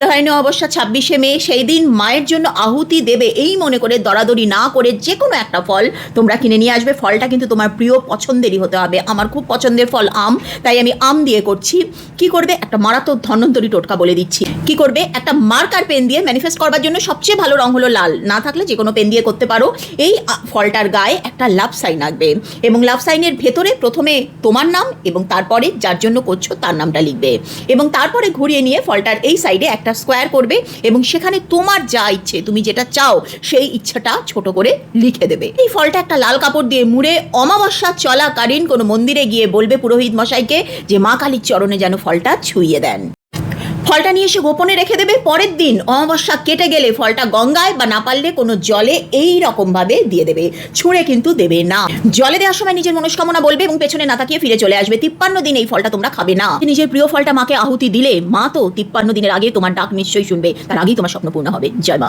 হয়নি অবশ্য ছাব্বিশে মে, সেই দিন মায়ের জন্য আহুতি দেবে, এই মনে করে দরাদরি না করে যে কোনো একটা ফল তোমরা কিনে নিয়ে আসবে। ফলটা কিন্তু তোমার প্রিয় পছন্দেরই হতে হবে। আমার খুব পছন্দের ফল আম, তাই আমি আম দিয়ে করছি। কি করবে? একটা মারাত্মক ধন্বন্তরী টোটকা বলে দিচ্ছি। কি করবে? একটা মার্কার পেন দিয়ে ম্যানিফেস্ট করবার জন্য সবচেয়ে ভালো রং হলো লাল। না থাকলে যে কোনো পেন দিয়ে করতে পারো। এই ফলটার গায়ে একটা লাভ সাইন আঁকবে এবং লাভ সাইনের ভেতরে প্রথমে তোমার নাম এবং তারপরে যার জন্য করছ তার নামটা লিখবে। এবং তারপরে ঘুরিয়ে নিয়ে ফলটার এই সাইডে একটা স্কোয়ার করবে এবং সেখানে তোমার যা ইচ্ছে, তুমি যেটা চাও, সেই ইচ্ছাটা ছোট করে লিখে দেবে। এই ফলটা একটা লাল কাপড় দিয়ে মুড়ে অমাবস্যা চলাকালীন কোনো মন্দিরে গিয়ে বলবে পুরোহিত মশাইকে যে মা কালীর চরণে যেন ফলটা ছুঁয়ে দেন। ফলটা নিয়ে এসে গোপনে রেখে দেবে, পরের দিন অমাবস্যা কেটে গেলে ফলটা গঙ্গায় বা না পারলে কোনো জলে এই রকম ভাবে দিয়ে দেবে, ছুঁড়ে কিন্তু দেবে না। জলে দেওয়ার সময় নিজের মনস্কামনা বলবে এবং পেছনে না তাকিয়ে ফিরে চলে আসবে। তিপ্পান্ন দিন এই ফলটা তোমরা খাবে না। নিজের প্রিয় ফলটা মাকে আহুতি দিলে, মা তো তিপ্পান্ন দিনের আগে তোমার ডাক নিশ্চয়ই শুনবে, তার আগেই তোমার স্বপ্ন পূর্ণ হবে। জয় মা।